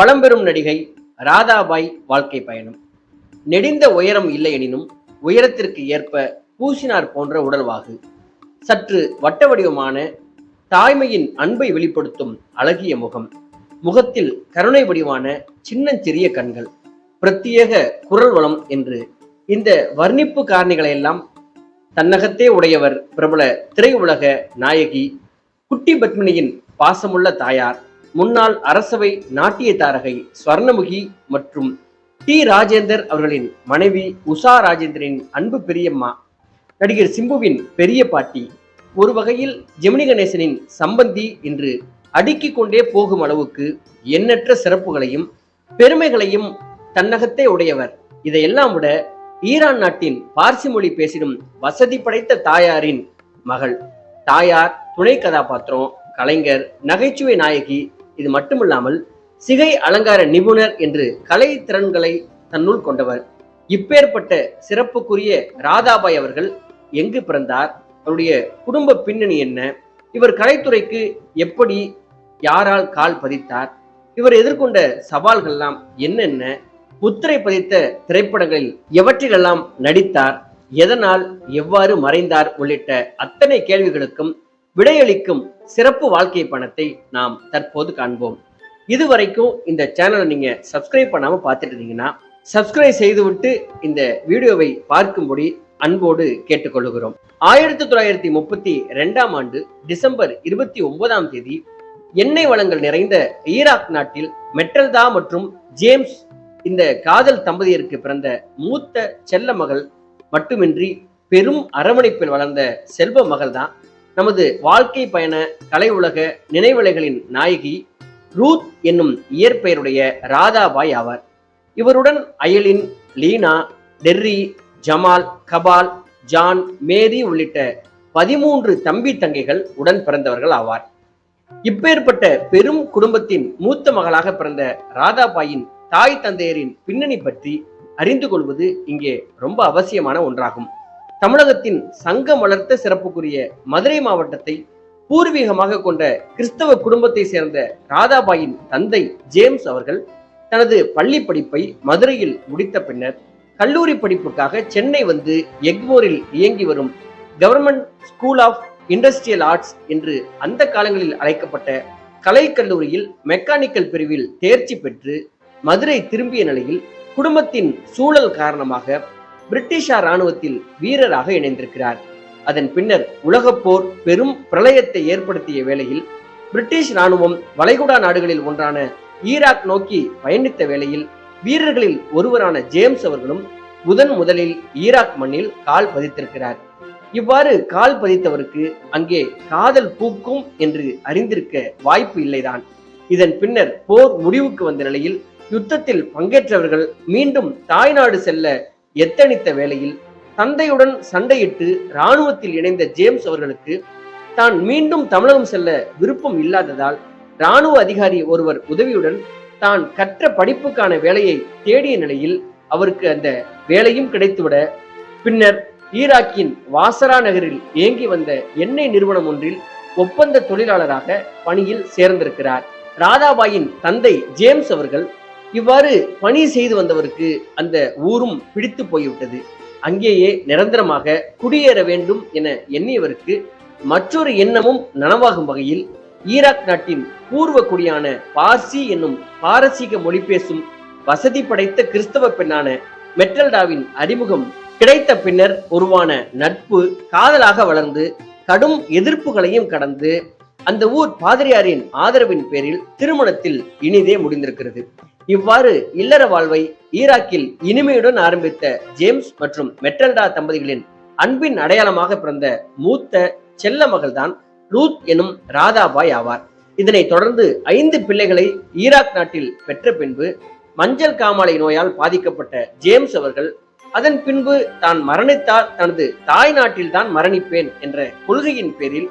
பழம்பெரும் நடிகை ராதாபாய் வாழ்க்கை பயணம். நெடிந்த உயரம் இல்லை எனினும் உயரத்திற்கு ஏற்ப பூசினார் போன்ற உடல்வாகு. சற்று வட்ட வடிவமான தாய்மையின் அன்பை வெளிப்படுத்தும் அழகிய முகம். முகத்தில் கருணை வடிவான சின்னஞ்சிறிய கண்கள். பிரத்யேக குரல் வளம் என்று இந்த வர்ணிப்பு காரணிகளை எல்லாம் தன்னகத்தே உடையவர் பிரபல திரையுலக நாயகி குட்டி பத்மினியின் பாசமுள்ள தாயார் முன்னாள் அரசவை நாட்டிய தாரகை ஸ்வர்ணமுகி மற்றும் டி ராஜேந்தர் அவர்களின் மனைவி உஷா ராஜேந்திரனின் அன்பு பெரியம்மா நடிகர் சிம்புவின் பெரிய பாட்டி ஒரு வகையில் ஜெமினி கணேசனின் சம்பந்தி என்று அடுக்கிக் கொண்டே போகும் அளவுக்கு எண்ணற்ற சிறப்புகளையும் பெருமைகளையும் தன்னகத்தே உடையவர். இதையெல்லாம் விட ஈரான் நாட்டின் பார்சி மொழி பேசிடும் வசதி படைத்த தாயாரின் மகள். தாயார் துணை கதாபாத்திரம் கலைஞர் நகைச்சுவை நாயகி இது மட்டுமில்லாமல் சிகை அலங்கார நிபுணர் என்று கலை திறன்களை தன்னுள் கொண்டவர். இப்பேற்பட்ட சிறப்புக்குரிய ராதாபாய் அவர்கள் எங்கு பிறந்தார்? அவருடைய குடும்ப பின்னணி என்ன? இவர் கலைத்துறைக்கு எப்படி யாரால் கால் பதித்தார்? இவர் எதிர்கொண்ட சவால்கள்லாம் என்னென்ன? முத்திரை பதித்த திரைப்படங்களில் எவற்றிலெல்லாம் நடித்தார்? எதனால் எவ்வாறு மறைந்தார்? உள்ளிட்ட அத்தனை கேள்விகளுக்கும் விடையளிக்கும் சிறப்பு வாழ்க்கை பணத்தை நாம் தற்போது காண்போம். இதுவரைக்கும் இந்த சேனலை நீங்க சப்ஸ்கிரைப் பண்ணாம பார்த்துட்டு இருந்தீங்கன்னா சப்ஸ்கிரைப் செய்துவிட்டு இந்த வீடியோவை பார்க்கும்படி அன்போடு கேட்டுக்கொள்கிறோம். ஆயிரத்தி தொள்ளாயிரத்தி முப்பத்தி ரெண்டாம் ஆண்டு டிசம்பர் இருபத்தி ஒன்பதாம் தேதி எண்ணெய் வளங்கள் நிறைந்த ஈராக் நாட்டில் மெட்டல்தா மற்றும் ஜேம்ஸ் இந்த காதல் தம்பதியருக்கு பிறந்த மூத்த செல்ல மகள் மட்டுமின்றி பெரும் அரவணைப்பில் வளர்ந்த செல்வ மகள் தான் நமது வாழ்க்கை பயண கலை உலக நினைவலைகளின் நாயகி ரூத் என்னும் இயற்பெயருடைய ராதாபாய் ஆவார். இவருடன் அயலின் லீனா டெர்ரி ஜமால் கபால் ஜான் மேரி உள்ளிட்ட பதிமூன்று தம்பி தங்கைகள் உடன் பிறந்தவர்கள் ஆவார். இப்பேற்பட்ட பெரும் குடும்பத்தின் மூத்த மகளாக பிறந்த ராதாபாயின் தாய் தந்தையரின் பின்னணி பற்றி அறிந்து கொள்வது இங்கே ரொம்ப அவசியமான ஒன்றாகும். தமிழகத்தின் சங்கம் வளர்த்த சிறப்புக்குரிய மதுரை மாவட்டத்தை பூர்வீகமாக கொண்ட கிறிஸ்தவ குடும்பத்தை சேர்ந்த ராதாபாயின் தந்தை ஜேம்ஸ் அவர்கள் தனது பள்ளி படிப்பை மதுரையில் முடித்த பின்னர் கல்லூரி படிப்புக்காக சென்னை வந்து எக்மோரில் இயங்கி வரும் government school of industrial arts என்று அந்த காலங்களில் அழைக்கப்பட்ட கலைக்கல்லூரியில் மெக்கானிக்கல் பிரிவில் தேர்ச்சி பெற்று மதுரை திரும்பிய நிலையில் குடும்பத்தின் சூழல் காரணமாக பிரிட்டிஷார் ராணுவத்தில் வீரராக இணைந்திருக்கிறார். அதன் பின்னர் உலகப் போர் பெரும் பிரளயத்தை ஏற்படுத்திய வேளையில் பிரிட்டிஷ் ராணுவம் வளைகுடா நாடுகளில் ஒன்றான ஈராக் நோக்கி பயணித்த வேளையில் வீரர்களில் ஒருவரான ஜேம்ஸ் அவர்களும் முதன் முதலில் ஈராக் மண்ணில் கால் பதித்திருக்கிறார். இவ்வாறு கால் பதித்தவருக்கு அங்கே காதல் பூக்கும் என்று அறிந்திருக்க வாய்ப்பு இல்லைதான். இதன் பின்னர் போர் முடிவுக்கு வந்த நிலையில் யுத்தத்தில் பங்கேற்றவர்கள் மீண்டும் தாய்நாடு செல்ல எத்தனித்த வேளையில் தந்தையுடன் சண்டையிட்டு இராணுவத்தில் இணைந்த ஜேம்ஸ் அவர்களுக்கு தான் மீண்டும் தமிழகம் செல்ல விருப்பம் இல்லாததால் இராணுவ அதிகாரி ஒருவர் உதவியுடன் தான் கற்ற படிப்புக்கான வேலையை தேடிய நிலையில் அவருக்கு அந்த வேலையும் கிடைத்துவிட பின்னர் ஈராக்கின் வாசரா நகரில் இயங்கி வந்த எண்ணெய் நிறுவனம் ஒன்றில் ஒப்பந்த தொழிலாளராக பணியில் சேர்ந்திருக்கிறார். ராதாபாயின் தந்தை ஜேம்ஸ் அவர்கள் இவ்வாறு பணி செய்து வந்தவருக்கு அந்த ஊரும் பிடித்து போய்விட்டது. அங்கேயே நிரந்தரமாக குடியேற வேண்டும் என எண்ணியவருக்கு மற்றொரு எண்ணமும் நனவாகும் வகையில் ஈராக் நாட்டின் பூர்வ குடியான பார்சி என்னும் பாரசீக மொழி பேசும் வசதி படைத்த கிறிஸ்தவ பெண்ணான மெட்டல்டாவின் அறிமுகம் கிடைத்த பின்னர் உருவான நட்பு காதலாக வளர்ந்து கடும் எதிர்ப்புகளையும் கடந்து அந்த ஊர் பாதிரியாரின் ஆதரவின் பேரில் திருமணத்தில் இனிதே முடிந்திருக்கிறது. இவ்வாறு இல்லற வாழ்வை ஈராக்கில் இனிமையுடன் ஆரம்பித்த ஜேம்ஸ் மற்றும் மெட்டல்டா தம்பதிகளின் அன்பின் அடையாளமாக பிறந்த மூத்த செல்ல மகள்தான் ரூத் எனும் ராதாபாய் ஆவார். இதனைத் தொடர்ந்து ஐந்து பிள்ளைகளை ஈராக் நாட்டில் பெற்ற பின்பு மஞ்சள் காமாலை நோயால் பாதிக்கப்பட்ட ஜேம்ஸ் அவர்கள் அதன் பின்பு தான் மரணித்தால் தனது தாய் நாட்டில் தான் மரணிப்பேன் என்ற கொள்கையின் பேரில்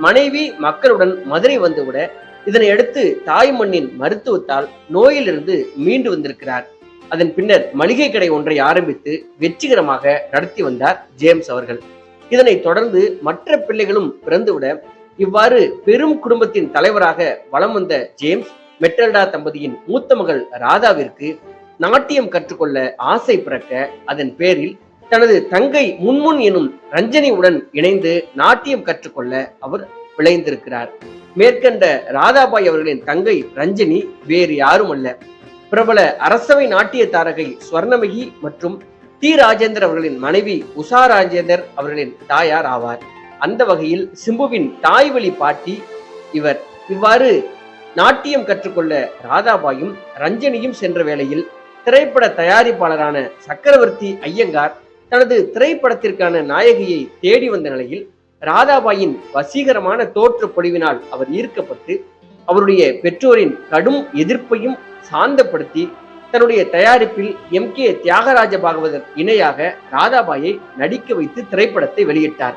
மனைவி மக்களுடன் மதுரை வந்துவிட இதனை அடுத்து தாய் மண்ணின் மருத்துவத்தால் நோயிலிருந்து மீண்டு வந்திருக்கிறார். அதன் பின்னர் மளிகை கடை ஒன்றை ஆரம்பித்து வெற்றிகரமாக நடத்தி வந்தார் ஜேம்ஸ் அவர்கள். இதனைத் தொடர்ந்து மற்ற பிள்ளைகளும் பிறந்துவிட இவ்வாறு பெரும் குடும்பத்தின் தலைவராக வலம் வந்த ஜேம்ஸ் மெட்டல்டா தம்பதியின் மூத்த மகள் ராதாவிற்கு நாட்டியம் கற்றுக்கொள்ள ஆசை பிறக்க அதன் பேரில் தனது தங்கை முன்முன் எனும் ரஞ்சனியுடன் இணைந்து நாட்டியம் கற்றுக்கொள்ள அவர் விளைந்திருக்கிறார். மேற்கண்ட ராதாபாய் அவர்களின் தங்கை ரஞ்சினி வேறு யாரும் அல்ல பிரபல அரசவை நாட்டிய தாரகை ஸ்வர்ணமகி மற்றும் டி ராஜேந்தர் அவர்களின் மனைவி உஷா ராஜேந்தர் அவர்களின் தாயார் ஆவார். அந்த வகையில் சிம்புவின் தாய் வழி பாட்டி இவர். இவ்வாறு நாட்டியம் கற்றுக்கொள்ள ராதாபாயும் ரஞ்சனியும் சென்ற வேளையில் திரைப்பட தயாரிப்பாளரான சக்கரவர்த்தி ஐயங்கார் தனது திரைப்படத்திற்கான நாயகியை தேடி வந்த நிலையில் ராதாபாயின் வசீகரமான தோற்ற பொழிவினால் அவர் ஈர்க்கப்பட்டு அவருடைய பெற்றோரின் கடும் எதிர்ப்பையும் சாந்தப்படுத்தி தன்னுடைய தயாரிப்பில் எம் கே தியாகராஜ பாகவதர் இணையாக ராதாபாயை நடிக்க வைத்து திரைப்படத்தை வெளியிட்டார்.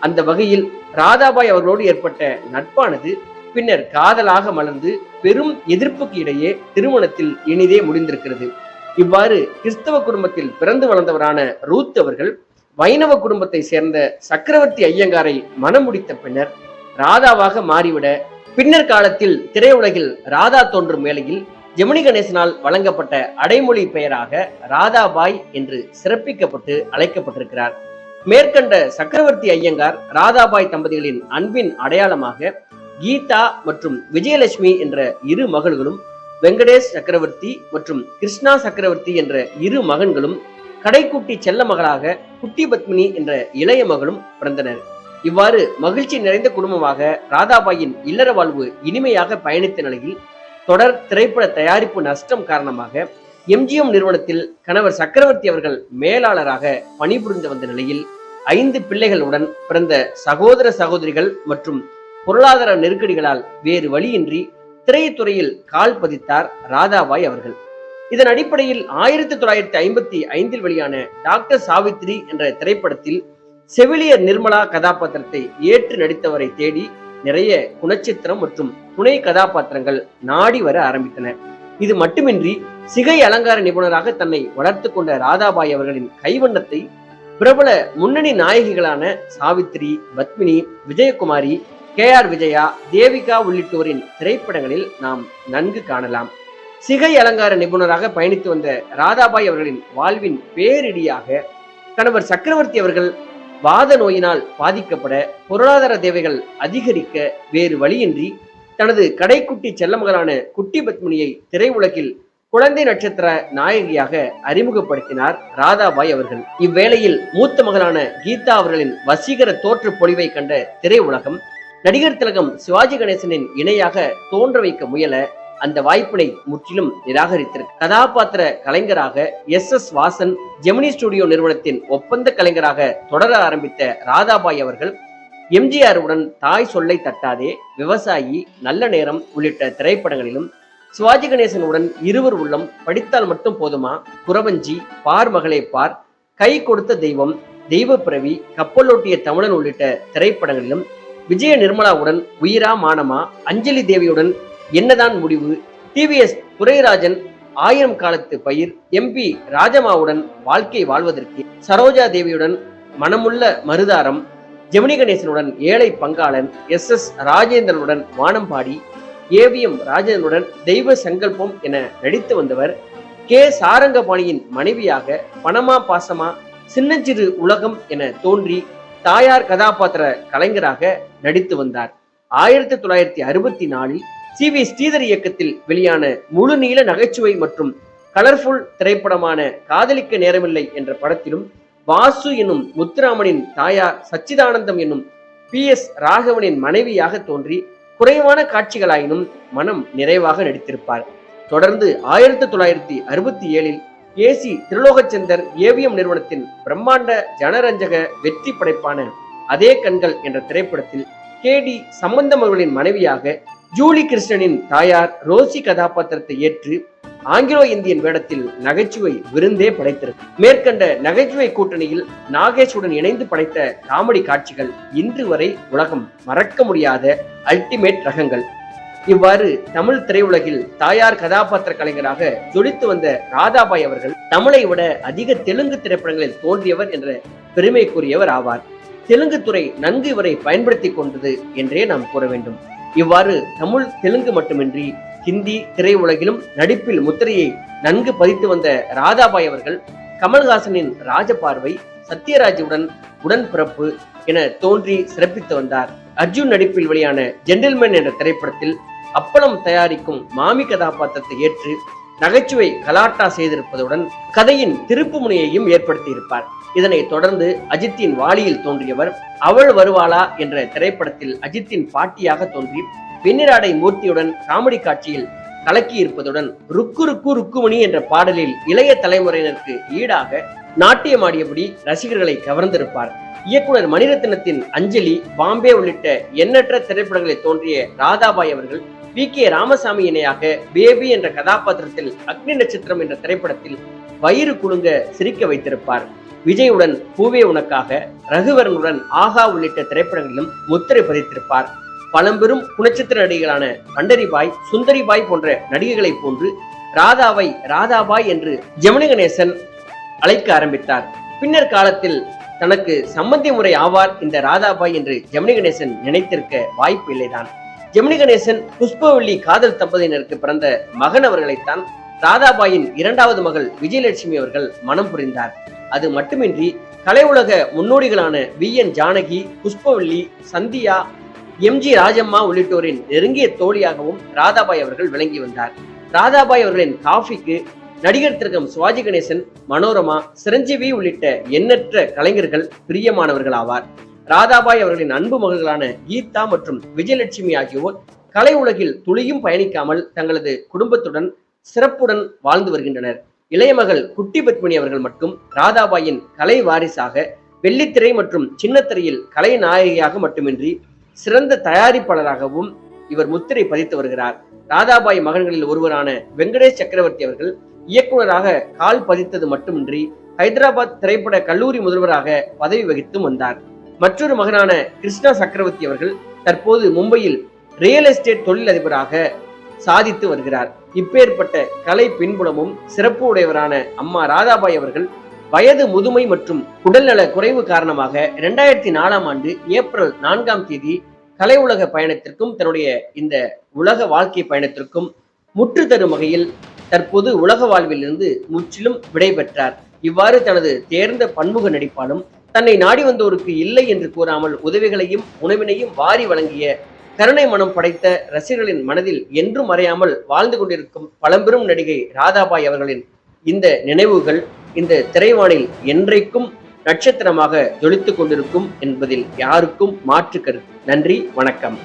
அந்த வகையில் ராதாபாய் அவர்களோடு ஏற்பட்ட நட்பானது பின்னர் காதலாக மலர்ந்து பெரும் எதிர்ப்புக்கு இடையே திருமணத்தில் இனிதே முடிந்திருக்கிறது. இவ்வாறு கிறிஸ்தவ குடும்பத்தில் பிறந்து வளர்ந்தவரான ரூத் அவர்கள் வைணவ குடும்பத்தை சேர்ந்த சக்கரவர்த்தி ஐயங்காரை மனம் முடித்த பின்னர் ராதாவாக மாறிவிட பின்னர் காலத்தில் திரையுலகில் ராதா தோன்றும் வேளையில் ஜெமினி கணேசனால் வழங்கப்பட்ட அடைமொழி பெயராக ராதாபாய் என்று சிறப்பிக்கப்பட்டு அழைக்கப்பட்டிருக்கிறார். மேற்கண்ட சக்கரவர்த்தி ஐயங்கார் ராதாபாய் தம்பதிகளின் அன்பின் அடையாளமாக கீதா மற்றும் விஜயலட்சுமி என்ற இரு மகள்களும் வெங்கடேஷ் சக்கரவர்த்தி மற்றும் கிருஷ்ணா சக்கரவர்த்தி என்ற இரு மகன்களும் கடைக்குட்டி செல்ல மகளாக குட்டி பத்மினி என்ற இளைய மகளும் பிறந்தனர். இவ்வாறு மகிழ்ச்சி நிறைந்த குடும்பமாக ராதாபாயின் இல்லற வாழ்வு இனிமையாக பயணித்த நிலையில் தொடர் திரைப்பட தயாரிப்பு நஷ்டம் காரணமாக எம்ஜிஎம் நிறுவனத்தில் கணவர் சக்கரவர்த்தி அவர்கள் மேலாளராக பணிபுரிந்து வந்த நிலையில் ஐந்து பிள்ளைகளுடன் பிறந்த சகோதர சகோதரிகள் மற்றும் பொருளாதார நெருக்கடிகளால் வேறு வழியின்றி திரைத்துறையில் கால் பதித்தார் ராதாபாய் அவர்கள். இதன் அடிப்படையில் ஆயிரத்தி தொள்ளாயிரத்தி ஐம்பத்தி ஐந்தில் வெளியான டாக்டர் சாவித்ரி என்ற திரைப்படத்தில் செவிலியர் நிர்மலா கதாபாத்திரத்தை ஏற்று நடித்தவரை தேடி நிறைய குணச்சித்திரம் மற்றும் துணை கதாபாத்திரங்கள் நாடி வர ஆரம்பித்தன. இது மட்டுமின்றி சிகை அலங்கார நிபுணராக தன்னை வளர்த்து கொண்ட ராதாபாய் அவர்களின் கைவண்ணத்தை பிரபல முன்னணி நாயகிகளான சாவித்ரி பத்மினி விஜயகுமாரி கே ஆர் விஜயா தேவிகா உள்ளிட்டோரின் திரைப்படங்களில் நாம் நன்கு காணலாம். சிகை அலங்கார நிபுணராக பயணித்து வந்த ராதாபாய் அவர்களின் வாழ்வின் பேரிடியாக கணவர் சக்கரவர்த்தி அவர்கள் வாத நோயினால் பாதிக்கப்பட பொருளாதார தேவைகள் அதிகரிக்க வேறு வழியின்றி தனது கடைக்குட்டி செல்லமகளான குட்டி பத்மினியை திரையுலகில் குழந்தை நட்சத்திர நாயகியாக அறிமுகப்படுத்தினார் ராதாபாய் அவர்கள். இவ்வேளையில் மூத்த மகளான கீதா அவர்களின் வசீகர தோற்று பொழிவை கண்ட திரையுலகம் நடிகர் திலகம் சிவாஜி கணேசனின் இணையாக தோன்ற வைக்க முயல அந்த வாய்ப்பினை முற்றிலும் நிராகரித்திருக்கு கதாபாத்திர கலைஞராக S S Vasan Gemini studio நிறுவனத்தின் ஒப்பந்த கலைஞராக தொடர ஆரம்பித்த ராதாபாய் அவர்கள் எம்ஜிஆர் உடன் தாய் சொல்லை தட்டாதே விவசாயி நல்ல நேரம் உள்ளிட்ட திரைப்படங்களிலும் சிவாஜி கணேசனுடன் இருவர் உள்ளம் படித்தால் மட்டும் போதுமா? குறவஞ்சி பார் மகளே பார் கை கொடுத்த தெய்வம் தெய்வ பிறவி கப்பலோட்டிய தமிழன் உள்ளிட்ட திரைப்படங்களிலும் விஜய நிர்மலாவுடன் உயிரா மானமா அஞ்சலி தேவியுடன் என்னதான் முடிவு? டிவிஎஸ் துரைராஜன் ஆயிரம் காலத்து பயிர் எம்பி ராஜமாவுடன் வாழ்க்கை வாழ்வதற்கு சரோஜா தேவியுடன் மனமுள்ள மருதாரம் ஜெமினி கணேசனுடன் ஏழை பங்காளன் எஸ் எஸ் ராஜேந்திரனுடன் வானம்பாடி ஏவிஎம் ராஜேந்திரனுடன் தெய்வ சங்கல்பம் என நடித்து வந்தவர் கே சாரங்கபாணியின் மனைவியாக பணமா பாசமா சின்னஞ்சிறு உலகம் என தோன்றி தாயார் கதாபாத்திர கலைஞராக நடித்து வந்தார். ஆயிரத்தி தொள்ளாயிரத்தி அறுபத்தி நாலில் சி வி ஸ்ரீதர் இயக்கத்தில் வெளியான முழு நீள நகைச்சுவை மற்றும் கலர்ஃபுல் திரைப்படமான காதலிக்க நேரமில்லை என்ற படத்திலும் வாசு என்னும் முத்துராமனின் தாயார் சச்சிதானந்தம் என்னும் பி எஸ் ராகவனின் மனைவியாக தோன்றி குறைவான காட்சிகளாயினும் மனம் நிறைவாக நடித்திருப்பார். தொடர்ந்து ஆயிரத்தி தொள்ளாயிரத்தி அறுபத்தி ஏழில் ஏசி திருலோகச்சந்தர் ஏவிஎம் நிறுவனத்தின் பிரம்மாண்ட ஜனரஞ்சக வெற்றி படைப்பான அதே கண்கள் என்ற திரைப்படத்தில் கே டி சம்பந்தம் அவர்களின் மனைவியாக ஜூலி கிருஷ்ணனின் தாயார் ரோசி கதாபாத்திரத்தை ஏற்று ஆங்கிலோ இந்தியன் வேடத்தில் நகைச்சுவை விருந்தே படைத்திருக்கு. மேற்கண்ட நகைச்சுவை கூட்டணியில் நாகேஷுடன் இணைந்து படைத்த காமெடி காட்சிகள் இன்று வரை உலகம் மறக்க முடியாத அல்டிமேட் ரகங்கள். இவ்வாறு தமிழ் திரையுலகில் தாயார் கதாபாத்திர கலைஞராக ஜொலித்து வந்த ராதாபாய் அவர்கள் தமிழை விட அதிக தெலுங்கு திரைப்படங்களில் தோன்றியவர் என்ற பெருமைக்குரியவர் ஆவார். தெலுங்கு துறை நன்கு இவரை பயன்படுத்தி கொண்டது என்றே நாம் கூற வேண்டும். இவ்வாறு தமிழ் தெலுங்கு மட்டுமின்றி ஹிந்தி திரையுலகிலும் நடிப்பில் முத்திரையை நன்கு பதித்து வந்த ராதாபாய் அவர்கள் கமல்ஹாசனின் ராஜபார்வை சத்யராஜுடன் உடன்பிறப்பு என தோன்றி சிறப்பித்து வந்தார். அர்ஜுன் நடிப்பில் வெளியான ஜென்டில்மேன் என்ற திரைப்படத்தில் அப்பளம் தயாரிக்கும் மாமி கதாபாத்திரத்தை ஏற்று நகைச்சுவை கலாட்டா செய்திருப்பதுடன் கதையின் திருப்பு முனையையும் ஏற்படுத்தியிருப்பார். இதனைத் தொடர்ந்து அஜித்தின் வாளியில் தோன்றியவர் அவள் வருவாளா என்ற திரைப்படத்தில் அஜித்தின் பாட்டியாக தோன்றி வெண்ணிராடை மூர்த்தியுடன் காமெடி காட்சியில் கலக்கி இருப்பதுடன் ருக்கு ருக்கு ருக்குமணி என்ற பாடலில் இளைய தலைமுறையினருக்கு ஈடாக நாட்டியமாடியபடி ரசிகர்களை கவர்ந்திருப்பார். இயக்குனர் மணிரத்னத்தின் அஞ்சலி பாம்பே உள்ளிட்ட எண்ணற்ற திரைப்படங்களில் தோன்றிய ராதாபாய் அவர்கள் வி கே. ராமசாமி இணையாக பேபி என்ற கதாபாத்திரத்தில் அக்னி நட்சத்திரம் என்ற திரைப்படத்தில் வயிறு குலுங்க சிரிக்க வைத்திருப்பார். விஜயுடன் பூவே உனக்காக ரகுவரனுடன் ஆகா உள்ளிட்ட திரைப்படங்களிலும் முத்திரை பதித்திருப்பார். பழம்பெரும் குணச்சித்திர நடிகர்களான கண்டரிபாய் சுந்தரிபாய் போன்ற நடிகைகளைப் போன்று ராதாவை ராதாபாய் என்று ஜெமினி கணேசன் அழைக்க ஆரம்பித்தார். பின்னர் காலத்தில் தனக்கு சம்பந்தி முறை ஆவார் இந்த ராதாபாய் என்று ஜெமினி கணேசன் நினைத்திருக்க வாய்ப்பு இல்லைதான். ஜெமினி கணேசன் புஷ்பவள்ளி காதல் தம்பதியினருக்கு பிறந்த மகன் அவர்களைத்தான் ராதாபாயின் இரண்டாவது மகள் விஜயலட்சுமி அவர்கள் மனம் புரிந்தார். அது மட்டுமின்றி கலை உலக முன்னோடிகளான V. N. Janaki Pushpavalli Sandhya M. G. Rajamma உள்ளிட்டோரின் நெருங்கிய தோழியாகவும் ராதாபாய் அவர்கள் விளங்கி வந்தார். ராதாபாய் அவர்களின் காஃபிக்கு நடிகர் திலகம் சிவாஜி கணேசன் மனோரமா சிரஞ்சீவி உள்ளிட்ட எண்ணற்ற கலைஞர்கள் பிரியமானவர்கள் ஆவார். ராதாபாய் அவர்களின் அன்பு மகள்களான கீதா மற்றும் விஜயலட்சுமி ஆகியோர் கலை உலகில் துளியும் பயணிக்காமல் தங்களது குடும்பத்துடன் சிறப்புடன் வாழ்ந்து வருகின்றனர். இளைய மகள் குட்டி பத்மினி அவர்கள் மட்டும் ராதாபாயின் கலை வாரிசாக வெள்ளித்திரை மற்றும் சின்னத்திரையில் கலை நாயகியாக மட்டுமின்றி சிறந்த தயாரிப்பாளராகவும் இவர் முத்திரை பதித்து வருகிறார். ராதாபாய் மகன்களில் ஒருவரான வெங்கடேஷ் சக்கரவர்த்தி அவர்கள் இயக்குனராக கால் பதித்தது மட்டுமின்றி ஹைதராபாத் திரைப்பட கல்லூரி முதல்வராக பதவி வகித்தும் வந்தார். மற்றொரு மகனான கிருஷ்ணா சக்கரவர்த்தி அவர்கள் தற்போது மும்பையில் ரியல் எஸ்டேட் தொழிலதிபராக சாதித்து வருகிறார். இப்பேற்பட்ட கலை பின்புலமும் சிறப்பு உடையவரான அம்மா ராதாபாய் அவர்கள் வயது முதுமை மற்றும் உடல்நல குறைவு காரணமாக இரண்டாயிரத்தி நாலாம் ஆண்டு ஏப்ரல் நான்காம் தேதி கலை உலக பயணத்திற்கும் தன்னுடைய இந்த உலக வாழ்க்கை பயணத்திற்கும் முற்று தரும் வகையில் தற்போது உலக வாழ்விலிருந்து முற்றிலும் விடைபெற்றார். இவ்வாறு தனது தேர்ந்த பன்முக நடிப்பாலும் தன்னை நாடி வந்தோருக்கு இல்லை என்று கூறாமல் உதவிகளையும் உணவினையும் வாரி வழங்கிய கருணை மனம் படைத்த ரசிகர்களின் மனதில் என்றும் மறையாமல் வாழ்ந்து கொண்டிருக்கும் பழம்பெரும் நடிகை ராதாபாய் அவர்களின் இந்த நினைவுகள் இந்த திரைவானில் என்றைக்கும் நட்சத்திரமாக ஜொலித்துக் கொண்டிருக்கும் என்பதில் யாருக்கும் மாற்று கருத்து. நன்றி வணக்கம்.